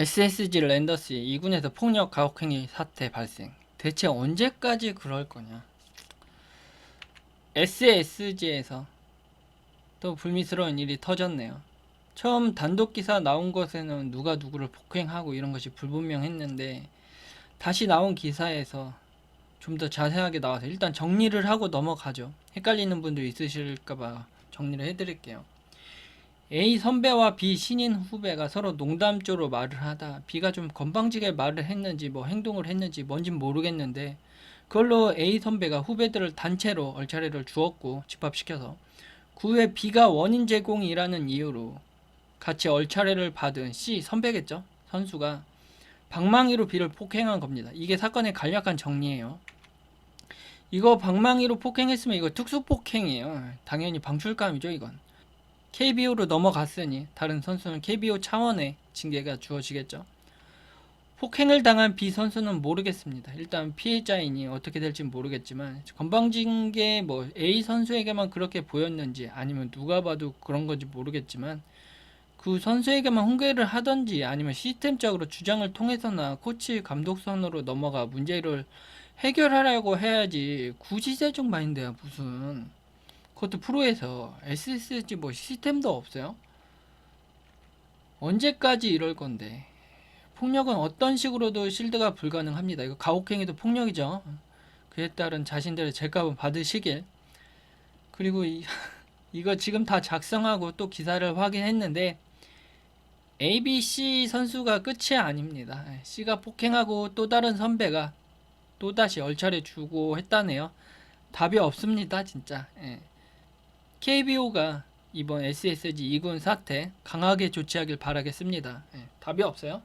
SSG 랜더스 2군에서 폭력 가혹행위 사태 발생. 대체 언제까지 그럴 거냐? SSG에서 또 불미스러운 일이 터졌네요. 처음 단독 기사 나온 것에는 누가 누구를 폭행하고 이런 것이 불분명했는데 다시 나온 기사에서 좀 더 자세하게 나와서 일단 정리를 하고 넘어가죠. 헷갈리는 분도 있으실까봐 정리를 해드릴게요. A 선배와 B 신인 후배가 서로 농담조로 말을 하다 B가 좀 건방지게 말을 했는지 뭐 행동을 했는지 뭔진 모르겠는데 그걸로 A 선배가 후배들을 단체로 얼차례를 주었고 집합시켜서 그 후에 B가 원인 제공이라는 이유로 같이 얼차례를 받은 C 선배겠죠? 선수가 방망이로 B를 폭행한 겁니다. 이게 사건의 간략한 정리예요. 이거 방망이로 폭행했으면 이거 특수 폭행이에요. 당연히 방출감이죠 이건 KBO로 넘어갔으니 다른 선수는 KBO 차원의 징계가 주어지겠죠. 폭행을 당한 B 선수는 모르겠습니다. 일단 피해자이니 어떻게 될지 모르겠지만 건방진 게 뭐 A 선수에게만 그렇게 보였는지 아니면 누가 봐도 그런 건지 모르겠지만 그 선수에게만 훈계를 하던지 아니면 시스템적으로 주장을 통해서나 코치 감독선으로 넘어가 문제를 해결하려고 해야지 구시대적 마인드야 무슨 그것도 프로에서 SSG 뭐 시스템도 없어요? 언제까지 이럴 건데? 폭력은 어떤 식으로도 실드가 불가능합니다. 이거 가혹행위도 폭력이죠. 그에 따른 자신들의 죄값은 받으시길. 그리고 이, 이거 지금 다 작성하고 또 기사를 확인했는데 ABC 선수가 끝이 아닙니다. C가 폭행하고 또 다른 선배가 또다시 얼차례 주고 했다네요. 답이 없습니다, 진짜. 예. KBO가 이번 SSG 2군 사태 강하게 조치하길 바라겠습니다. 예, 답이 없어요.